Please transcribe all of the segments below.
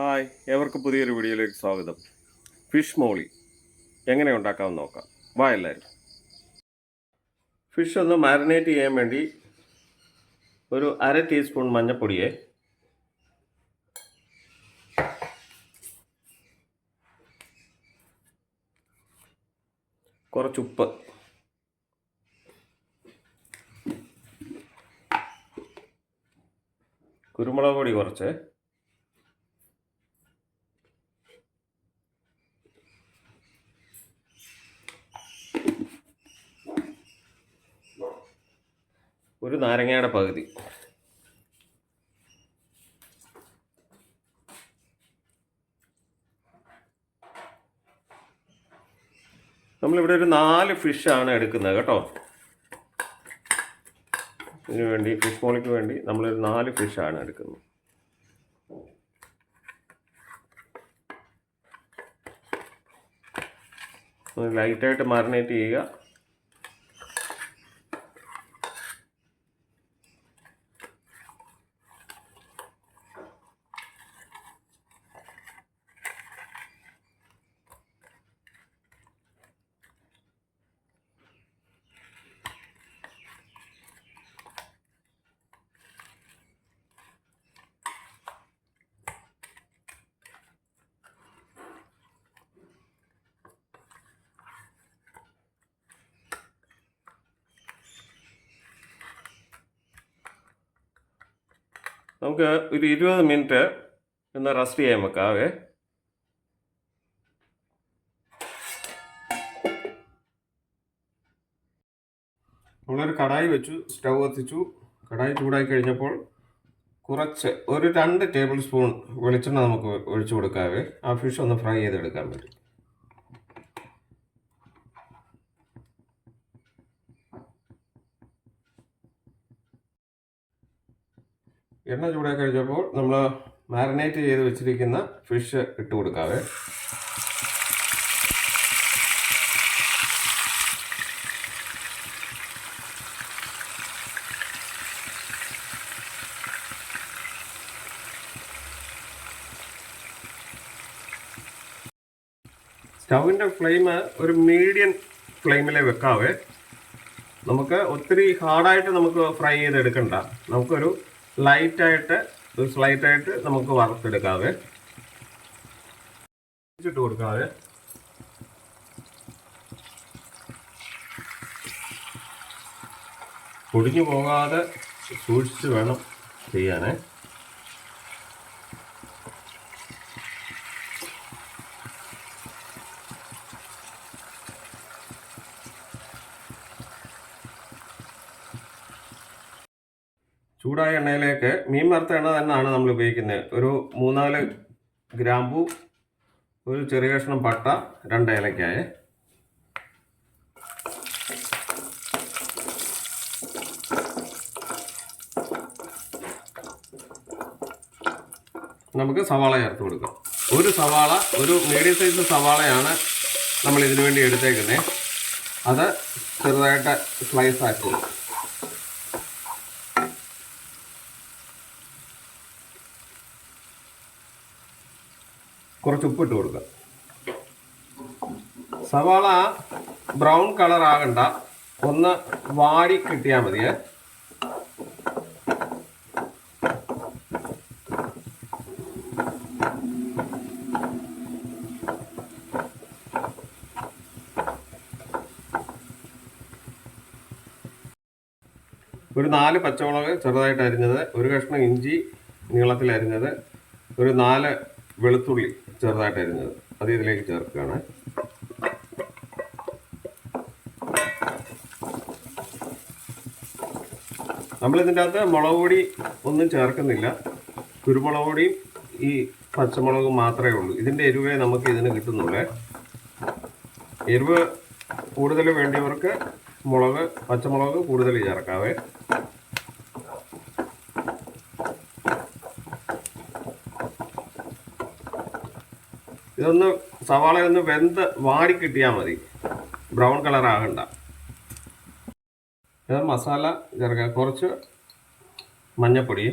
Hi ഏവർക്കും പുതിയൊരു വീഡിയോയിലേക്ക് സ്വാഗതം. ഫിഷ് മോളി. എങ്ങനെ ഉണ്ടാക്കാമെന്ന് നോക്കാം. വാ എല്ലാവരും ഫിഷ് ഒന്ന് മാരിനേറ്റ് ചെയ്യാൻ വേണ്ടി ഒരു അര ടീസ്പൂൺ മഞ്ഞൾപ്പൊടിയെ കുറച്ചുപ്പ് കുരുമുളക് പൊടി കുറച്ച് ഒരു നാരങ്ങയുടെ പകുതി. നമ്മളിവിടെ ഒരു നാല് ഫിഷാണ് എടുക്കുന്നത് കേട്ടോ. ഇതിനു വേണ്ടി ഫിഷ് മോളിക്ക് വേണ്ടി നമ്മളൊരു നാല് ഫിഷാണ് എടുക്കുന്നത്. ലൈറ്റായിട്ട് മാറിനേറ്റ് ചെയ്യുക. നമുക്ക് ഒരു ഇരുപത് മിനിറ്റ് ഒന്ന് റെസ്റ്റ് ചെയ്യാൻ വെക്കാവേ നമ്മളൊരു കടായി വെച്ചു സ്റ്റൗ കത്തിച്ചു. കടായി ചൂടായി കഴിഞ്ഞപ്പോൾ കുറച്ച് ഒരു രണ്ട് ടേബിൾ സ്പൂൺ വെളിച്ചെണ്ണ നമുക്ക് ഒഴിച്ചു കൊടുക്കാവേ ആ ഫിഷ് ഒന്ന് ഫ്രൈ ചെയ്തെടുക്കാൻ പറ്റും. എണ്ണ ചൂടായി കഴിച്ചപ്പോൾ നമ്മൾ മാരിനേറ്റ് ചെയ്ത് വെച്ചിരിക്കുന്ന ഫിഷ് ഇട്ട് കൊടുക്കാവേ. സ്റ്റൗവിന്റെ ഫ്ലെയിം ഒരു മീഡിയം ഫ്ലെയിമിൽ വെക്കാവേ. നമുക്ക് ഒത്തിരി ഹാർഡായിട്ട് നമുക്ക് ഫ്രൈ ചെയ്തെടുക്കണ്ട. നമുക്കൊരു ലൈറ്റായിട്ട് ഒരു സ്ലൈറ്റായിട്ട് നമുക്ക് വറുത്തെടുക്കാവേ ഇട്ട് കൊടുക്കാവേ. പൊടിഞ്ഞു പോകാതെ സൂക്ഷിച്ച് വേണം ചെയ്യാനേ. ചൂടായ എണ്ണയിലേക്ക് മീൻ വറുത്ത എണ്ണ തന്നെയാണ് നമ്മൾ ഉപയോഗിക്കുന്നത്. ഒരു മൂന്നാൽ ഗ്രാമ്പു ഒരു ചെറിയ കഷ്ണം പട്ട രണ്ട് ഏലക്കായ. നമുക്ക് സവാള ചേർത്ത് കൊടുക്കാം. ഒരു സവാള ഒരു മീഡിയം സൈസ് സവാളയാണ് നമ്മൾ ഇതിനു വേണ്ടി എടുത്തേക്കുന്നത്. അത് ചെറുതായിട്ട് സ്ലൈസ് ആക്കി കുറച്ച് ഉപ്പിട്ട് കൊടുക്കുക. സവാള ബ്രൗൺ കളർ ആകണ്ട. ഒന്ന് വാടി കിട്ടിയാൽ മതി. ഒരു നാല് പച്ചമുളക് ചെറുതായിട്ട് അരിഞ്ഞത് ഒരു കഷ്ണം ഇഞ്ചി നീളത്തിൽ അരിഞ്ഞത് ഒരു നാല് വെളുത്തുള്ളി. ചെറുതായിട്ട് അരിഞ്ഞത്. അത് ഇതിലേക്ക് ചേർക്കുകയാണ്. നമ്മൾ ഇതിന്റെ അകത്ത് മുളക് പൊടി ഒന്നും ചേർക്കുന്നില്ല. കുരുമുളക് പൊടിയും ഈ പച്ചമുളകും മാത്രമേ ഉള്ളൂ. ഇതിന്റെ എരിവേ നമുക്ക് ഇതിന് കിട്ടുന്നുള്ളേ. എരിവ് കൂടുതൽ വേണ്ടിയവർക്ക് മുളക് പച്ചമുളക് കൂടുതൽ ചേർക്കാവേ. ഇതൊന്ന് സവാള ഒന്ന് വെന്ത് വാടി കിട്ടിയാൽ മതി. ബ്രൗൺ കളർ ആകണ്ട. ഇത് മസാല ചേർക്കാം കുറച്ച് മഞ്ഞപ്പൊടി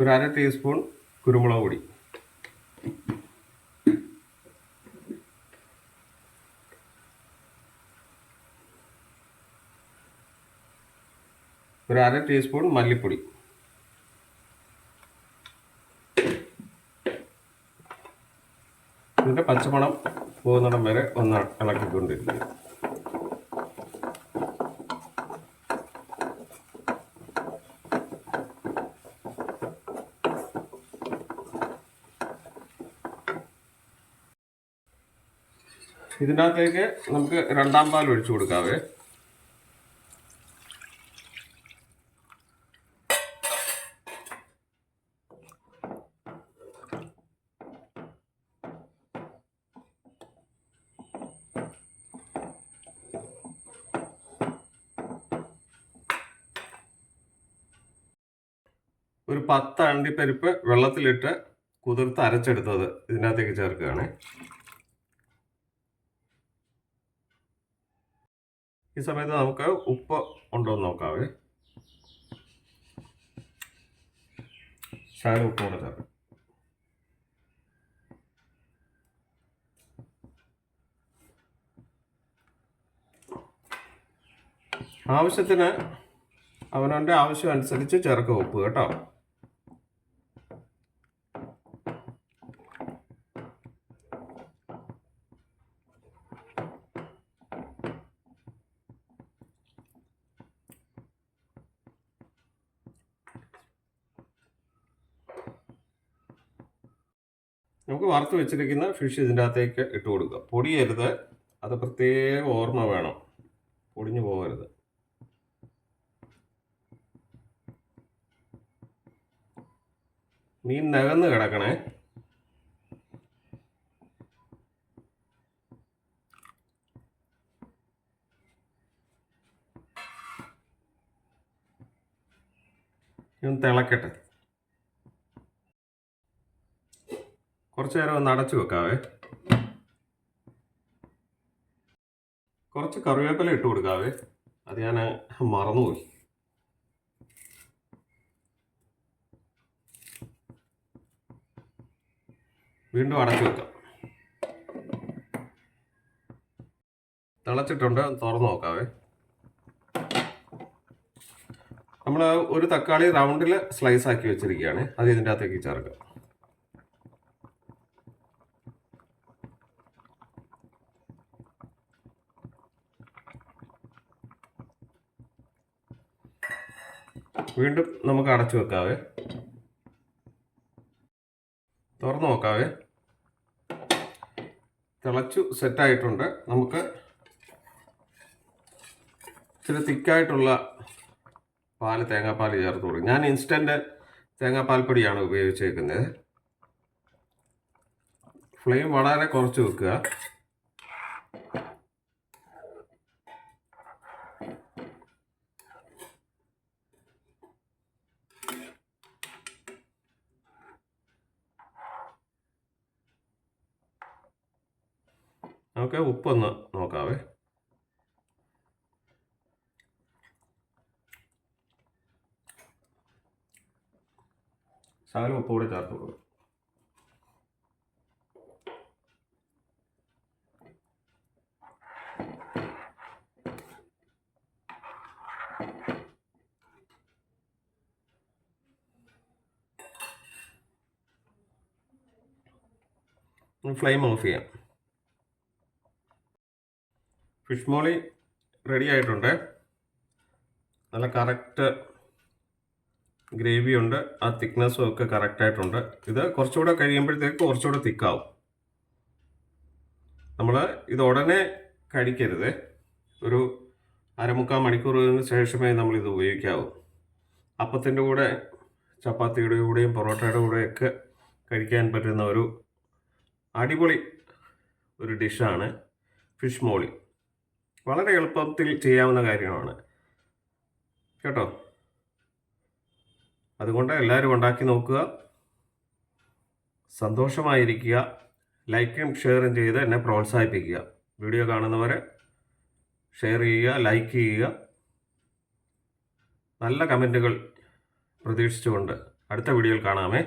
ഒരു അര ടീസ്പൂൺ കുരുമുളക് പൊടി. ഒരു അര ടീസ്പൂൺ മല്ലിപ്പൊടി ഇതിന്റെ പച്ചമണം പോകുന്നിടം വരെ ഒന്ന് ഇളക്കിക്കൊണ്ടിരിക്കുക ഇതിനകത്തേക്ക് നമുക്ക് രണ്ടാം പാൽ ഒഴിച്ചു കൊടുക്കാവേ. ഒരു പത്ത് അണ്ടിപ്പരിപ്പ് വെള്ളത്തിലിട്ട് കുതിർത്ത് അരച്ചെടുത്തത് ഇതിനകത്തേക്ക് ചേർക്കുകയാണ്. ഈ സമയത്ത് നമുക്ക് ഉപ്പ് ഉണ്ടോ എന്ന് നോക്കാവേ. ശാല ഉപ്പ് കൂടെ ചേർക്കാം. ആവശ്യത്തിന് അവനവന്റെ ആവശ്യം അനുസരിച്ച് ചേർക്കുക ഉപ്പ് കേട്ടോ. നമുക്ക് വറുത്ത് വെച്ചിരിക്കുന്ന ഫിഷ് ഇതിന്റെ അകത്തേക്ക് ഇട്ട് കൊടുക്കുക പൊടിയരുത്. അത് പ്രത്യേക ഓർമ്മ വേണം. പൊടിഞ്ഞു പോകരുത്. മീൻ നകന്ന് കിടക്കണേ. ഞാൻ തിളക്കട്ടെ. കുറച്ച് നേരം ഒന്ന് അടച്ചു വെക്കാവേ. കുറച്ച് കറിവേപ്പില ഇട്ട് കൊടുക്കാവേ. അത് ഞാൻ മറന്നുപോയി. വീണ്ടും അടച്ചു വെക്കാം. തിളച്ചിട്ടുണ്ട്. തുറന്നു നോക്കാവേ. നമ്മൾ ഒരു തക്കാളി റൗണ്ടിൽ സ്ലൈസ് ആക്കി വെച്ചിരിക്കുകയാണ്. അത് ഇതിന്റെ അകത്തേക്ക് ചേർക്കാം. വീണ്ടും നമുക്ക് അടച്ചു വെക്കാവേ. തുറന്നു നോക്കാവേ. തിളച്ചു സെറ്റായിട്ടുണ്ട് നമുക്ക് ഇച്ചിരി തിക്കായിട്ടുള്ള പാൽ തേങ്ങാപ്പാൽ ചേർത്ത് കൊടുക്കും. ഞാൻ ഇൻസ്റ്റന്റ് തേങ്ങാപ്പാൽ പൊടിയാണ് ഉപയോഗിച്ചേക്കുന്നത്. ഫ്ലെയിം വളരെ കുറച്ച് വെക്കുക. നമുക്ക് ഉപ്പൊന്ന് നോക്കാവേ. ശകലം ഉപ്പ് കൂടെ ചേർത്ത് കൊടുക്കും. ഫ്ലെയിം ഓഫ് ചെയ്യാം. ഫിഷ് മോളി റെഡി ആയിട്ടുണ്ട്. നല്ല കറക്റ്റ് ഗ്രേവി ഉണ്ട്. ആ തിക്നെസ്സും ഒക്കെ കറക്റ്റായിട്ടുണ്ട് ഇത് കുറച്ചുകൂടെ കഴിയുമ്പോഴത്തേക്ക് കുറച്ചുകൂടെ തിക്കാവും നമ്മൾ ഇത് ഉടനെ കഴിക്കരുത് ഒരു അരമുക്കാൽ മണിക്കൂറിന് ശേഷമേ നമ്മൾ ഇത് ഉപയോഗിക്കാവൂ. അപ്പത്തിന്റെ കൂടെ ചപ്പാത്തിയുടെ കൂടെയും പൊറോട്ടയുടെ കൂടെയൊക്കെ കഴിക്കാൻ പറ്റുന്ന ഒരു അടിപൊളി ഒരു ഡിഷാണ് ഫിഷ് മോളി വളരെ എളുപ്പത്തിൽ ചെയ്യാവുന്ന കാര്യമാണ്. കേട്ടോ? അതുകൊണ്ട് എല്ലാവരും ഉണ്ടാക്കി നോക്കുക. സന്തോഷമായിരിക്കുക. ലൈക്കും ഷെയറും ചെയ്ത് എന്നെ പ്രോത്സാഹിപ്പിക്കുക. വീഡിയോ കാണുന്നവരെ ഷെയർ ചെയ്യുക ലൈക്ക് ചെയ്യുക. നല്ല കമന്റുകൾ പ്രതീക്ഷിച്ചുകൊണ്ട് അടുത്ത വീഡിയോയിൽ കാണാമേ.